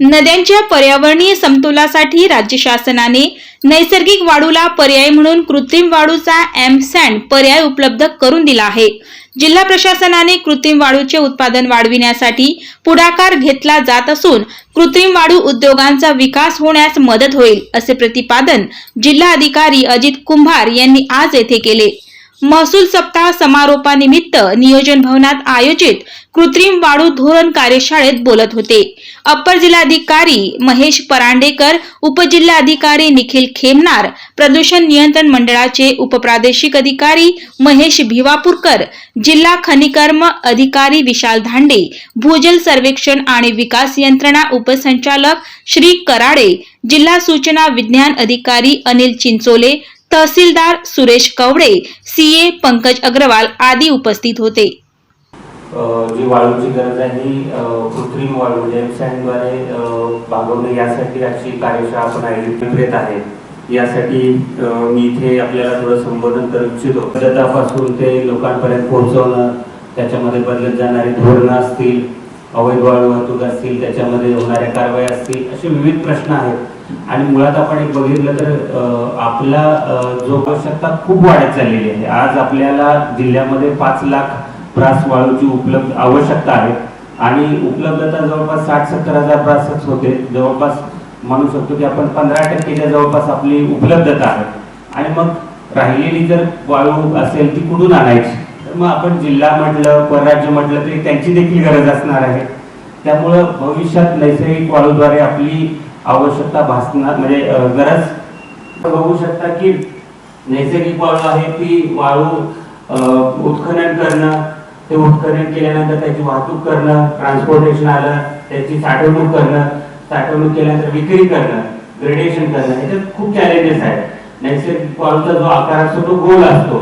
नद्यांच्या पर्यावरणीय समतोलासाठी राज्य शासनाने नैसर्गिक वाळूला पर्याय म्हणून कृत्रिम वाळूचा एम सँड पर्याय उपलब्ध करून दिला आहे. जिल्हा प्रशासनाने कृत्रिम वाळूचे उत्पादन वाढविण्यासाठी पुढाकार घेतला जात असून कृत्रिम वाळू उद्योगांचा विकास होण्यास मदत होईल असे प्रतिपादन जिल्हा अधिकारी अजित कुंभार यांनी आज येथे केले. महसूल सप्ताह समारोपानिमित्त नियोजन भवनात आयोजित कृत्रिम वाळू धोरण कार्यशाळेत बोलत होते. अप्पर जिल्हाधिकारी महेश परांडेकर उपजिल्हाधिकारी निखिल खेमनार प्रदूषण नियंत्रण मंडळाचे उपप्रादेशिक अधिकारी महेश भिवापूरकर जिल्हा खनिकर्म अधिकारी विशाल धांडे भूजल सर्वेक्षण आणि विकास यंत्रणा उपसंचालक श्री कराडे जिल्हा सूचना विज्ञान अधिकारी अनिल चिंचोले तहसीलदार सुरेश कवडे सीए पंकज अग्रवाल आदी उपस्थित होते. जी वाळूची गरज आहे ही कृत्रिम वाळू म्हणजे भागवणे यासाठी अशी कार्यशाळा आपण आयोजित करत आहे. यासाठी मी इथे आपल्याला थोडं संबोधन करू इच्छितो. गटापासून ते लोकांपर्यंत पोहोचवणं त्याच्यामध्ये बदलत जाणारी धोरणं असतील अवैध वाळू वाहतूक असतील त्याच्यामध्ये होणाऱ्या कारवाई असतील असे विविध प्रश्न आहेत. आणि मुळात आपण एक बघितलं तर आपला जो आवश्यकता खूप वाढत चाललेली आहे. आज आपल्याला जिल्ह्यामध्ये पाच लाख ब्रास वाळूची उपलब्ध आवश्यकता आहे. आणि उपलब्धता जवळपास साठ सत्तर हजार ब्रासच होते. जवळपास म्हणू शकतो की आपण पंधरा टक्केच्या जवळपास आपली उपलब्धता आहे. आणि मग राहिलेली जर वाळू असेल ती कुठून आणायची? तर मग आपण जिल्हा म्हटलं परराज्य म्हटलं तरी त्यांची देखील गरज असणार आहे. त्यामुळं भविष्यात नैसर्गिक वाळूद्वारे आपली आवश्यकता भासणार म्हणजे गरज बघू शकता की नैसर्गिक वाळू आहे ती वाळू उत्खनन करणं ते उत्खनन केल्यानंतर त्याची वाहतूक करणं ट्रान्सपोर्टेशन आलं त्याची साठवणूक करणं साठवणूक केल्यानंतर विक्री करणं ग्रेडेशन करणं ह्याच्यात खूप चॅलेंजेस आहेत. नैसर्गिक वाळूचा जो आकार असतो तो गोल असतो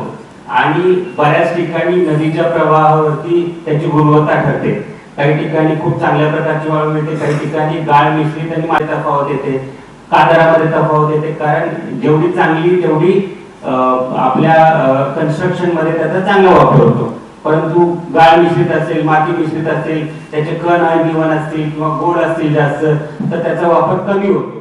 आणि बऱ्याच ठिकाणी नदीच्या प्रवाहावरती त्याची गुणवत्ता ठरते. काही ठिकाणी खूप चांगल्या प्रकारची वाळू मिळते काही ठिकाणी गाळ मिश्रित आणि माती तफावत येते कादरामध्ये तफावत येते. कारण जेवढी चांगली तेवढी आपल्या कन्स्ट्रक्शनमध्ये त्याचा चांगला वापर होतो. परंतु गाळ मिश्रित असेल माती मिश्रित असेल त्याचे कण आणि निवण असतील किंवा गोड असतील जास्त तर त्याचा वापर कमी होतो.